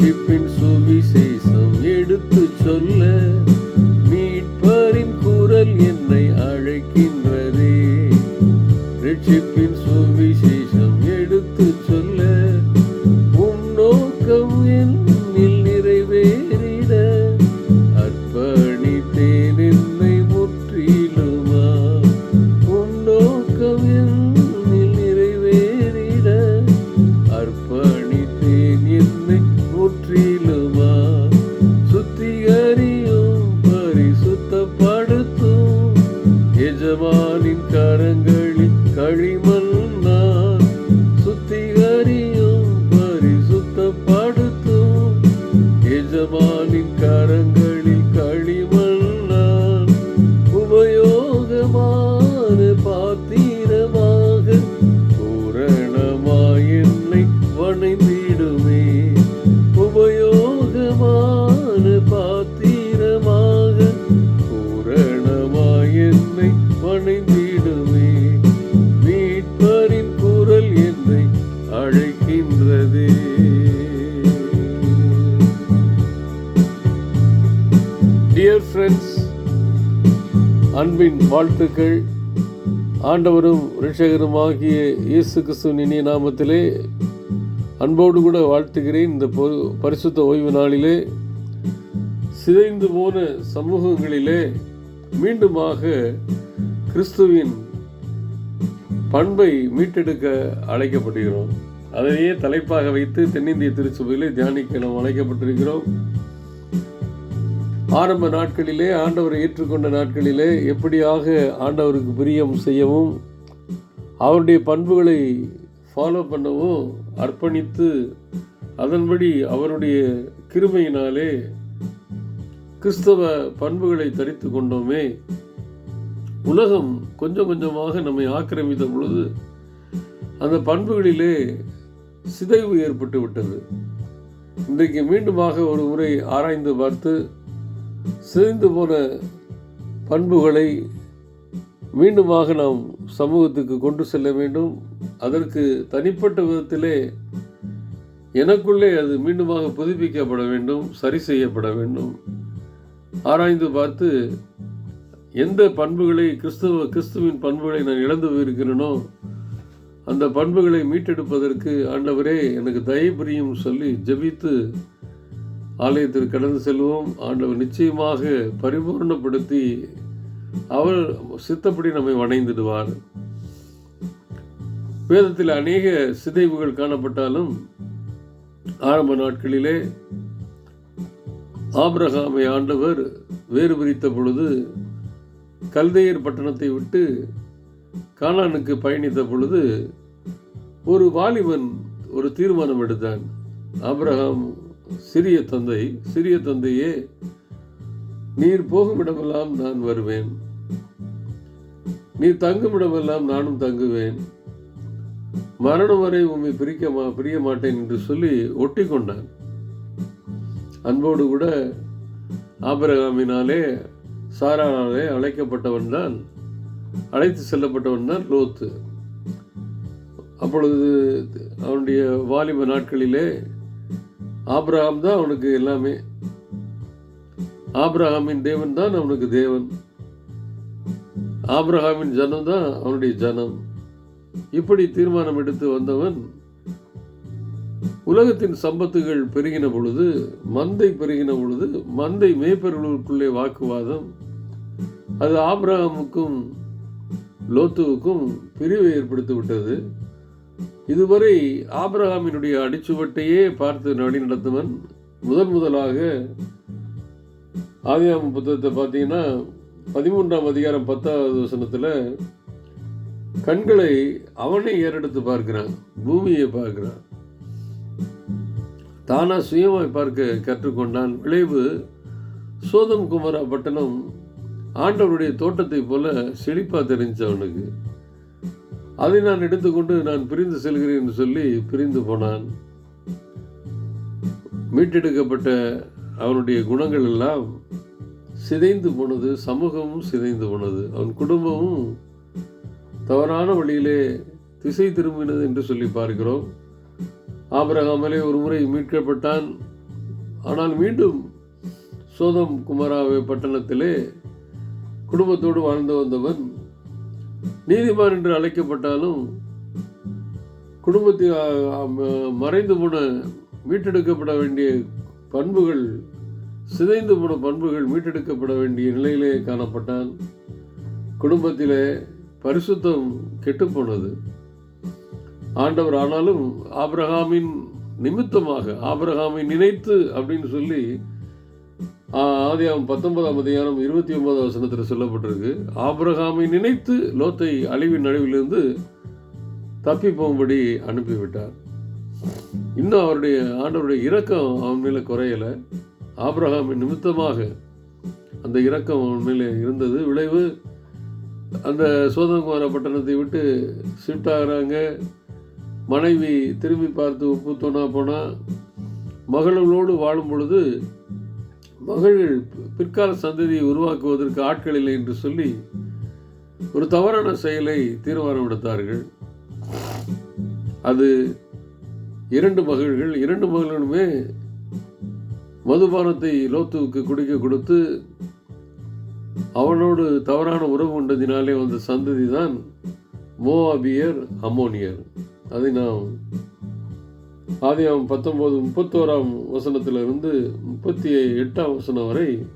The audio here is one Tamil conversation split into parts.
பின் சுவிசேஷம் எடுத்து சொல்ல மீட்பரின் குரல் என்னை அழைக்கின்றதே. ரட்சிப்பு டியர் ஃப்ரெண்ட்ஸ் அன்பின் வாழ்த்துக்கள். ஆண்டவரும் ரிஷகருமாகிய இயேசு கிறிஸ்துவின் இனிய நாமத்திலே அன்போடு கூட வாழ்த்துகிறேன். இந்த பொ- பரிசுத்த ஓய்வு நாளிலே சிதைந்து போன சமூகங்களிலே மீண்டுமாக கிறிஸ்துவின் பண்பை மீட்டெடுக்க அழைக்கப்படுகிறோம். அதையே தலைப்பாக வைத்து தென்னிந்திய திருச்சபையிலே தியானிக்க நாம் அழைக்கப்பட்டிருக்கிறோம். ஆரம்ப நாட்களிலே ஆண்டவரை ஏற்றுக்கொண்ட நாட்களிலே எப்படியாக ஆண்டவருக்கு பிரியம் செய்யவும் அவருடைய பண்புகளை ஃபாலோ பண்ணவும் அர்ப்பணித்து அதன்படி அவருடைய கிருமையினாலே கிறிஸ்தவ பண்புகளை தரித்து கொண்டோமே. உலகம் கொஞ்சம் கொஞ்சமாக நம்மை ஆக்கிரமித்த பொழுது அந்த பண்புகளிலே சிதைவு ஏற்பட்டு விட்டது. இன்றைக்கு மீண்டுமாக ஒரு முறை ஆராய்ந்து பார்த்து சிதைந்து போன பண்புகளை மீண்டுமாக நாம் சமூகத்துக்கு கொண்டு செல்ல வேண்டும். அதற்கு தனிப்பட்ட விதத்திலே எனக்குள்ளே அது மீண்டுமாக புதுப்பிக்கப்பட வேண்டும் சரி செய்யப்பட வேண்டும். ஆராய்ந்து பார்த்து எந்த பண்புகளை கிறிஸ்துவ கிறிஸ்துவின் பண்புகளை நான் இழந்து போயிருக்கிறேனோ அந்த பண்புகளை மீட்டெடுப்பதற்கு ஆண்டவரே எனக்கு தயவு புரியும் சொல்லி ஜெபித்து ஆலயத்திற்கு கடந்து செல்வோம். ஆண்டவர் நிச்சயமாக பரிபூர்ணப்படுத்தி அவர் சித்தப்படி நம்மை வணைந்துடுவார். வேதத்தில் அநேக சிதைவுகள் காணப்பட்டாலும் ஆரம்ப நாட்களிலே ஆபிரகாமை ஆண்டவர் வேறு பிரித்த பொழுது கல்தையர் பட்டணத்தை விட்டு கானானுக்கு பயணித்த பொழுது ஒரு வாலிபன் ஒரு தீர்மானம் எடுத்தான். ஆபிரகாம் சிறிய தந்தை சிறிய தந்தையே நீர் போகும் இடமெல்லாம் நான் வருவேன். நீர் தங்கும் இடமெல்லாம் நானும் தங்குவேன். மரணம் வரை உம்மை பிரிக்க மா பிரிய மாட்டேன் என்று சொல்லி ஒட்டி கொண்டான் அன்போடு கூட ஆபரகாமினாலே சாரானாலே அழைக்கப்பட்டவன் தான் அழைத்து செல்லப்பட்டவன் தான் லோத்து. அப்பொழுது அவனுடைய வாலிப நாட்களிலே ஆப்ரஹாம் தான் அவனுக்கு எல்லாமே. ஆப்ரஹாமின் தேவன் தான் அவனுக்கு தேவன். ஆப்ரஹாமின் ஜனம் தான் அவனுடைய ஜனம். இப்படி தீர்மானம் எடுத்து வந்தவன் உலகத்தின் சம்பத்துகள் பெருகின பொழுது மந்தை பெருகின பொழுது மந்தை மேய்ப்பர்களுக்குள்ளே வாக்குவாதம் அது ஆப்ரஹாமுக்கும் லோத்துவுக்கும் பிரிவை ஏற்படுத்தி விட்டது. இதுவரை ஆபிரகாமினுடைய அடிச்சுவட்டையே பார்த்து வழி நடத்துவன் முதன் முதலாக ஆதியாம புத்தகத்தை பார்த்தீங்கன்னா பதிமூன்றாம் அதிகாரம் பத்தாவது வசனத்தில் கண்களை அவனை ஏறெடுத்து பார்க்கிறான் பூமியை பார்க்கிறான். தானா சுயமாய் பார்க்க கற்றுக்கொண்டான். விளைவு சோதம் குமரா பட்டணம் ஆண்டவருடைய தோட்டத்தை போல செழிப்பா தெரிஞ்சு அவனுக்கு அதை நான் எடுத்துக்கொண்டு நான் பிரிந்து செல்கிறேன் என்று சொல்லி பிரிந்து போனான். மீட்டெடுக்கப்பட்ட அவனுடைய குணங்கள் எல்லாம் சிதைந்து போனது சமூகமும் சிதைந்து போனது. அவன் குடும்பமும் தவறான வழியிலே திசை திரும்பினது என்று சொல்லி பார்க்கிறோம். ஆபரகாமலே ஒரு முறை மீட்கப்பட்டான். ஆனால் மீண்டும் சோதம் குமாராவை பட்டணத்திலே குடும்பத்தோடு வாழ்ந்து வந்தவன் நீதிமான் என்று அழைக்கப்பட்டாலும் குடும்பத்தில் மறைந்து போன மீட்டெடுக்கப்பட வேண்டிய பண்புகள் சிதைந்து போன பண்புகள் மீட்டெடுக்கப்பட வேண்டிய நிலையிலே காணப்பட்டால் குடும்பத்திலே பரிசுத்தம் கெட்டுப்போனது ஆண்டவர் ஆனாலும் ஆப்ரஹாமின் நிமித்தமாக ஆப்ரஹாமை நினைத்து அப்படின்னு சொல்லி ஆதி அவன் பத்தொன்பதாம் அதிகாரம் இருபத்தி ஒன்பதாம் வசனத்தில் சொல்லப்பட்டிருக்கு. ஆபிரகாமை நினைத்து லோத்தை அழிவின் நடுவிலிருந்து தப்பி போகும்படி அனுப்பிவிட்டார். இன்னும் அவருடைய ஆண்டவருடைய இரக்கம் அவன் மேலே குறையலை. ஆபிரகாமின் நிமித்தமாக அந்த இரக்கம் அவன் மேலே இருந்தது. விளைவு அந்த சோதனகுமார பட்டணத்தை விட்டு ஷிஃப்ட் ஆகிறாங்க மனைவி திரும்பி பார்த்து உப்பு தோணா போனால் மகளோடு வாழும் பொழுது மகள்கள் பிற்கால சந்ததியை உருவாக்குவதற்கு ஆட்கள் இல்லை என்று சொல்லி ஒரு தவறான செயலை தீர்மானம் எடுத்தார்கள். அது இரண்டு மகள்கள் இரண்டு மகளுமே மதுபானத்தை லோத்துவுக்கு குடிக்க கொடுத்து அவனோடு தவறான உறவு கொண்டதினாலே வந்த சந்ததி தான் மோவாபியர் அம்மோனியர். அதை நாம் ஆதியாம் பத்தொம்போது முப்பத்தோராம் வசனத்திலிருந்து முப்பத்தி எட்டாம் வசனம் வரை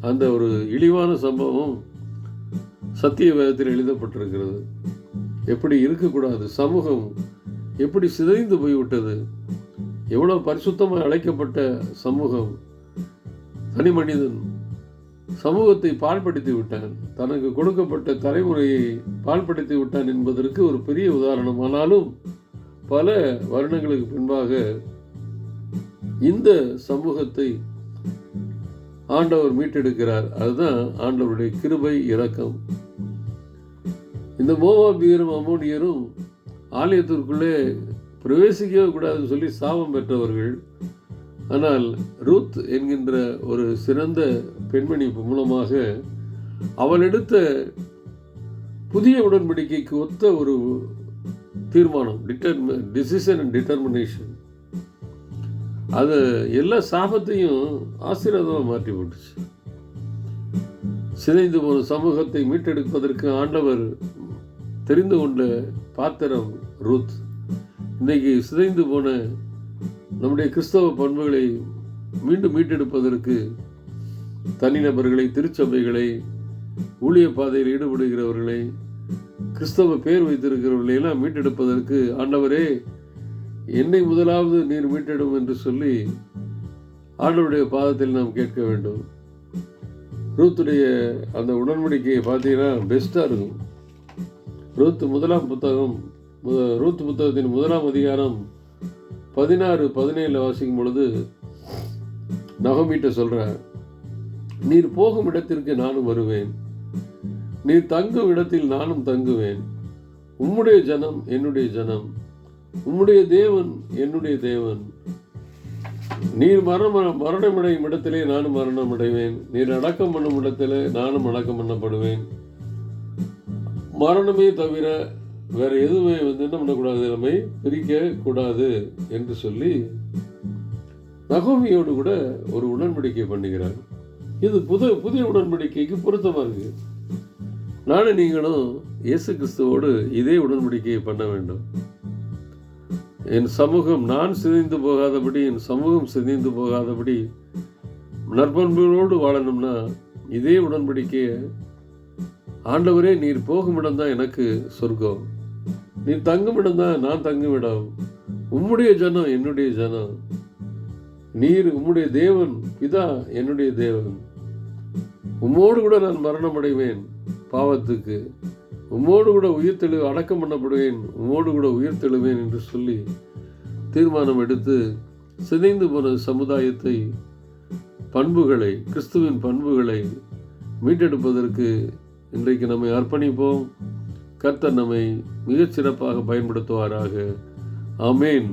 அந்த ஒரு இழிவான சம்பவம் சத்திய வேதத்தில் எழுதப்பட்டிருக்கிறது. எப்படி இருக்கக்கூடாது? சமூகம் எப்படி சிதைந்து போய்விட்டது? எவ்வளோ பரிசுத்தமாக அழைக்கப்பட்ட சமூகம்? தனி மனிதன் சமூகத்தை பாழ்படுத்தி விட்டான். தனக்கு கொடுக்கப்பட்ட தலைமுறையை பாழ்படுத்தி விட்டான் என்பதற்கு ஒரு பெரிய உதாரணம். ஆனாலும் பல வருடங்களுக்கு பின்பாக இந்த சமூகத்தை ஆண்டவர் மீட்டெடுக்கிறார். அதுதான் ஆண்டவருடைய கிருபை இரக்கம். இந்த மோவாபியரும் அமோனியரும் ஆலயத்திற்குள்ளே பிரவேசிக்கவே கூடாதுன்னு சொல்லி சாபம் பெற்றவர்கள். ஆனால் ரூத் என்கின்ற ஒரு சிறந்த பெண்மணி மூலமாக அவள் எடுத்த புதிய உடன்படிக்கைக்கு ஒத்த ஒரு தீர்மானம் டிட்டர்ம டிசிஷன் அண்ட் டிட்டர்மினேஷன் அது எல்லா சாபத்தையும் ஆசீர்வாதமாக மாற்றி போட்டுச்சு. சிதைந்து போன சமூகத்தை மீட்டெடுப்பதற்கு ஆண்டவர் தெரிந்து கொண்ட பாத்திரம் ரூத். இன்னைக்கு சிதைந்து போன நம்முடைய கிறிஸ்தவ பண்புகளை மீண்டும் மீட்டெடுப்பதற்கு தனிநபர்களை திருச்சபைகளை ஊழிய பாதையில் ஈடுபடுகிறவர்களை கிறிஸ்தவ பேர் வைத்திருக்கிறவர்களையெல்லாம் மீட்டெடுப்பதற்கு ஆண்டவரே என்னை முதலாவது நீர் மீட்டெடும் என்று சொல்லி ஆண்டவருடைய பாதத்தில் நாம் கேட்க வேண்டும். ரூத்துடைய அந்த உடன்படிக்கையை பார்த்தீங்கன்னா பெஸ்ட்டாக இருக்கும். ரூத் முதலாம் புத்தகம் முத- ரூத் புத்தகத்தின் முதலாம் அதிகாரம் பதினாறு பதினேழில் வாசிக்கும் பொழுது நகமீட்ட சொல்கிறார் நீர் போகும் இடத்திற்கு நானும் வருவேன். நீ தங்கும் இடத்தில் நானும் தங்குவேன். உம்முடைய ஜனம் என்னுடைய ஜனம். உம்முடைய தேவன் என்னுடைய தேவன். நீர் மரண மரணமடையும் இடத்திலே நானும் மரணம் அடைவேன் நீர் அடக்கம் பண்ணும் இடத்திலே நானும் அடக்கம் பண்ணப்படுவேன். மரணமே தவிர வேற எதுவுமே வந்து என்ன பண்ணக்கூடாது? நம்மை பிரிக்க கூடாது என்று சொல்லி நகோமியோடு கூட ஒரு உடன்படிக்கை பண்ணுகிறார். இது புது புதிய உடன்படிக்கைக்கு பொருத்தமா இருக்கு நானும் நீங்களும் இயேசு கிறிஸ்துவோடு இதே உடன்படிக்கையை பண்ண வேண்டும். என் சமூகம் நான் சிதைந்து போகாதபடி என் சமூகம் சிதைந்து போகாதபடி நற்பண்புகளோடு வாழணும்னா இதே உடன்படிக்கையை ஆண்டவரே நீர் போகும் இடம்தான் எனக்கு சொர்க்கம். நீர் தங்கும் இடம்தான் நான் தங்கும் இடம். உம்முடைய ஜனம் என்னுடைய ஜனம். நீர் உம்முடைய தேவன் பிதா என்னுடைய தேவன். உம்மோடு கூட நான் மரணம் அடைவேன் பாவத்துக்கு உம்மோடு கூட உயிர்த்தெழு அடக்கம் பண்ணப்படுவேன் உம்மோடு கூட உயிர்த்தெழுவேன் என்று சொல்லி தீர்மானம் எடுத்து சிதைந்து போன சமுதாயத்தை பண்புகளை கிறிஸ்துவின் பண்புகளை மீட்டெடுப்பதற்கு இன்றைக்கு நம்மை அர்ப்பணிப்போம். கர்த்தர் நம்மை மிகச் சிறப்பாக பயன்படுத்துவாராக. ஆமேன்.